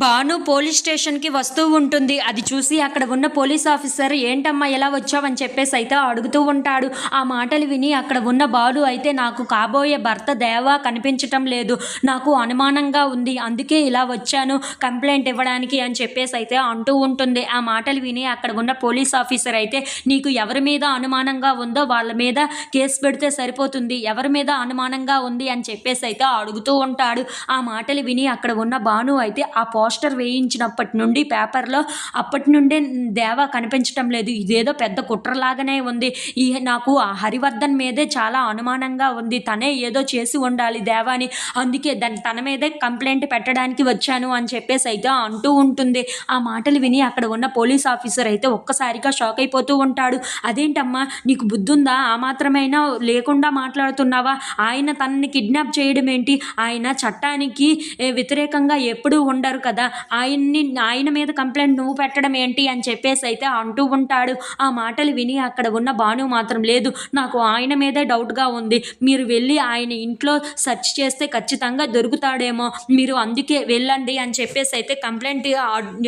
Bhanu police స్టేషన్కి వస్తూ ఉంటుంది. అది చూసి అక్కడ ఉన్న పోలీస్ ఆఫీసర్ ఏంటమ్మా ఎలా వచ్చావని చెప్పేసి అయితే అడుగుతూ ఉంటాడు. ఆ మాటలు విని అక్కడ ఉన్న బాలు అయితే నాకు కాబోయే భర్త దేవా కనిపించటం లేదు. నాకు అనుమానంగా ఉంది. అందుకే ఇలా వచ్చాను. కంప్లైంట్ ఇవ్వడానికి అని చెప్పేసి అయితే అంటూ ఉంటుంది. ఆ మాటలు విని అక్కడ ఉన్న పోలీస్ ఆఫీసర్ అయితే నీకు ఎవరి మీద అనుమానంగా ఉందో వాళ్ళ మీద కేసు పెడితే సరిపోతుంది. ఎవరి మీద అనుమానంగా ఉంది? అని చెప్పేసి అయితే అడుగుతూ ఉంటాడు. ఆ మాటలు విని అక్కడ ఉన్న భాను అయితే ఆ పోస్టర్ వేయించినప్పటి నుండి పేపర్లో అప్పటి నుండే దేవ కనిపించటం లేదు. ఇదేదో పెద్ద కుట్రలాగానే ఉంది. ఈ నాకు ఆ హరివర్ధన్ మీదే చాలా అనుమానంగా ఉంది. తనే ఏదో చేసి ఉండాలి దేవాని. అందుకే దాని తన మీదే కంప్లైంట్ పెట్టడానికి వచ్చాను అని చెప్పేసి అయితే అంటూ ఉంటుంది. ఆ మాటలు విని అక్కడ ఉన్న పోలీస్ ఆఫీసర్ అయితే ఒక్కసారిగా షాక్ అయిపోతూ ఉంటాడు. అదేంటమ్మా నీకు బుద్ధుందా? ఆ మాత్రమైనా లేకుండా మాట్లాడుతున్నావా? ఆయన తనని కిడ్నాప్ చేయడం ఏంటి ఆయన చట్టానికి వ్యతిరేకంగా ఎప్పుడూ ఉండరు కదా? ఆయన్ని ఆయన మీద కంప్లైంట్ నువ్వు పెట్టడం ఏంటి అని చెప్పేసి అయితే అంటూ ఉంటాడు. ఆ మాటలు విని అక్కడ ఉన్న భాను మాత్రం లేదు. నాకు ఆయన మీదే డౌట్గా ఉంది. మీరు వెళ్ళి ఆయన ఇంట్లో సెర్చ్ చేస్తే ఖచ్చితంగా దొరుకుతాడేమో. మీరు అందుకే వెళ్ళండి అని చెప్పేసి అయితే కంప్లైంట్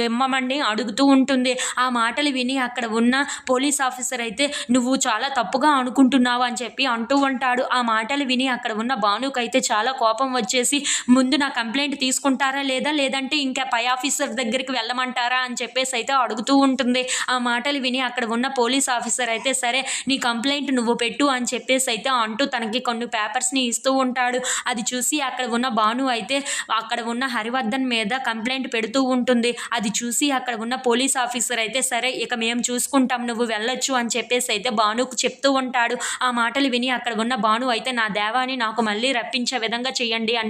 ఇమ్మమండి అడుగుతూ ఉంటుంది. ఆ మాటలు విని అక్కడ ఉన్న పోలీస్ ఆఫీసర్ అయితే నువ్వు చాలా తప్పుగా అనుకుంటున్నావు అని చెప్పి అంటూ ఉంటాడు. ఆ మాటలు విని అక్కడ ఉన్న భానుకైతే చాలా కోపం వచ్చేసి ముందు నా కంప్లైంట్ తీసుకుంటారా లేదా? లేదంటే ఇంకా పై ఆఫీసర్ దగ్గరికి వెళ్ళమంటారా అని చెప్పేసి అయితే అడుగుతూ ఉంటుంది. ఆ మాటలు విని అక్కడ ఉన్న పోలీస్ ఆఫీసర్ అయితే సరే నీ కంప్లైంట్ నువ్వు పెట్టు అని చెప్పేసి అయితే అంటూ తనకి కొన్ని పేపర్స్ని ఇస్తూ ఉంటాడు. అది చూసి అక్కడ ఉన్న భాను అయితే అక్కడ ఉన్న హరివర్ధన్ మీద కంప్లైంట్ పెడుతూ ఉంటుంది. అది చూసి అక్కడ ఉన్న పోలీస్ ఆఫీసర్ అయితే సరే ఇక మేము చూసుకుంటాం నువ్వు వెళ్ళొచ్చు అని చెప్పేసి అయితే భానుకు చెప్తూ ఉంటాడు. ఆ మాటలు విని అక్కడ ఉన్న భాను అయితే నా దేవాని నాకు మళ్ళీ రప్పించే విధంగా చేయండి అని